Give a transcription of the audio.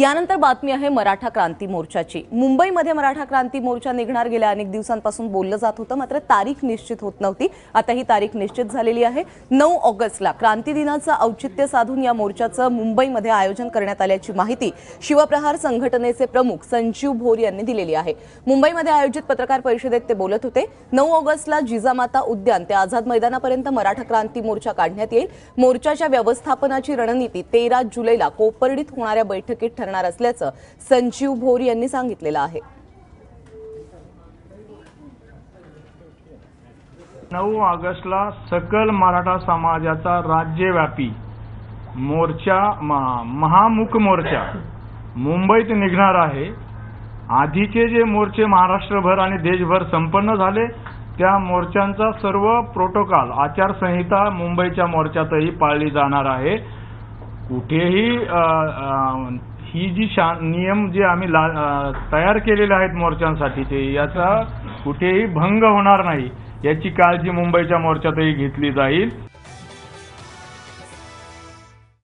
यानंतर बातमी आहे मराठा क्रांती मोर्चाची. मुंबईमध्ये मराठा क्रांती मोर्चा निघणार. गेल्या अनेक दिवसांपासून बोललं जात होतं. मात्र तारीख निश्चित होत नव्हती. आता ही तारीख निश्चित झालेली आहे. नऊ ऑगस्टला क्रांती दिनाचं औचित्य साधून या मोर्चाचं मुंबईमध्ये आयोजन करण्यात आल्याची माहिती शिवप्रहार संघटनेचे प्रमुख संजीव भोर यांनी दिलेली आहे. मुंबईमध्ये आयोजित पत्रकार परिषदेत ते बोलत होते. नऊ ऑगस्टला जिजामाता उद्यान ते आझाद मैदानापर्यंत मराठा क्रांती मोर्चा काढण्यात येईल. मोर्चाच्या व्यवस्थापनाची रणनीती तेरा जुलैला कोपर्डीत होणाऱ्या बैठकीत ठरणार असल्याचं संजीव भोर यांनी सांगितलेलं आहे. नऊ ऑगस्टला सकल मराठा समाजाचा राज्यव्यापी मोर्चा महामुख मोर्चा मुंबईत निघणार आहे. आधीचे जे मोर्चे महाराष्ट्रभर आणि देशभर संपन्न झाले त्या मोर्चांचा सर्व प्रोटोकॉल आचारसंहिता मुंबईच्या मोर्चातही पाळली जाणार आहे. कुठेही ही जी शा नियम जे आम्ही ला तयार केलेले आहेत मोर्चांसाठीचे याचा कुठेही भंग होणार नाही. याची काळजी मुंबईच्या मोर्चातही घेतली जाईल.